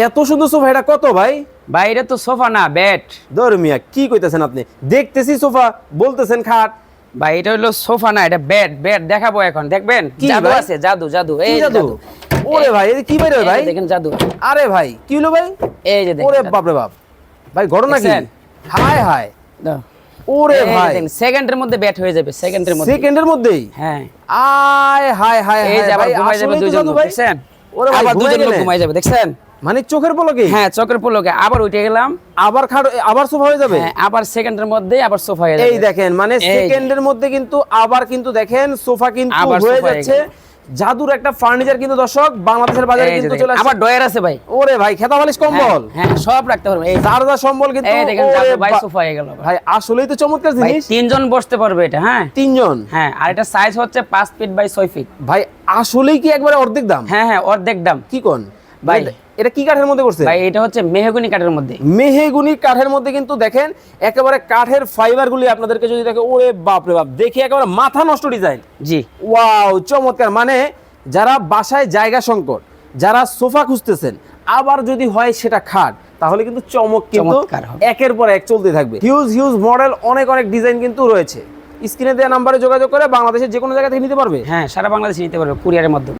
এত সুন্দর সোফা এটা কত ভাই? ভাই এটা তো সোফা না বেড ধর্মিয়া কি কইতেছেন আপনি? দেখতেছি সোফা বলতেছেন খাট। ভাই এটা হলো সোফা না এটা বেড বেড দেখাবো এখন দেখবেন? জাদু আছে জাদু জাদু এই জাদু? ওরে ভাই এটা কি বাইরে ভাই? দেখেন জাদু। আরে ভাই কি হলো ভাই? এই যে দেখেন ওরে বাপ রে বাপ। ভাই ঘটনা কি? হায় হায়। ওরে ভাই। সেকেন্ডের মধ্যে ব্যাট হয়ে যাবে সেকেন্ডের মধ্যে। সেকেন্ডের মধ্যেই? হ্যাঁ। আয় হায় হায় এই যে আবার ভাই, ঘুমাই যাবে দুইজন ভাই। দেখছেন? ওরে ভাই, আবার লোক ঘুমাই যাবে দেখছেন? মানে চোখের পলকে? হ্যাঁ চোখের পলকে। আবার উঠে গেলাম। আবার খাট আবার সোফা হয়ে যাবে? হ্যাঁ আবার সেকেন্ডের মধ্যে আবার সোফা হয়ে এই দেখেন মানে সেকেন্ডের মধ্যে কিন্তু আবার কিন্তু দেখেন সোফা কিন্তু হয়ে যাচ্ছে। জাদুর একটা ফার্নিচার কিন্তু দর্শক বাংলাদেশের বাজারে কিন্তু চলে আসছে আবার ডয়ার আছে ভাই। ওরে ভাই খেতা বালিশ কম্বল। হ্যাঁ, হ্যাঁ সব রাখতে পারবে। এই যার যা সম্বল কিন্তু এই দেখেন জাদু ভাই সোফা হয়ে গেল। ভাই আসলেই তো চমৎকার জিনিস। তিনজন বসতে পারবে এটা হ্যাঁ? তিনজন? হ্যাঁ আর এটা সাইজ হচ্ছে পাঁচ ফিট বাই ছয় ফিট ভাই আসলেই কি একবারে অর্ধেক দাম? হ্যাঁ হ্যাঁ অর্ধেক দাম। কি কোন? ভাই। এটা- কি কাঠের মধ্যে করছে? ভাই এটা হচ্ছে মেহগুনি কাঠের মধ্যে। মেহেগুনি কাঠের মধ্যে কিন্তু দেখেন একেবারে কাঠের ফাইবার গুলি আপনাদেরকে যদি দেখে ওরে বাপ রে বাপ দেখে একেবারে মাথা নষ্ট ডিজাইন জি। ওয়াও চমৎকার। মানে যারা বাসায় জায়গা সংকট যারা সোফা খুঁজতেছেন আবার যদি হয় সেটা খাট তাহলে কিন্তু চমক কিন্তু। একের পর এক চলতে থাকবে। হিউজ হিউজ মডেল অনেক অনেক ডিজাইন কিন্তু রয়েছে। স্ক্রিনে দেওয়া নাম্বারে যোগাযোগ করে বাংলাদেশের যে কোনো জায়গা থেকে নিতে পারবে? হ্যাঁ সারা বাংলাদেশে নিতে পারবে কুরিয়ারের মাধ্যমে।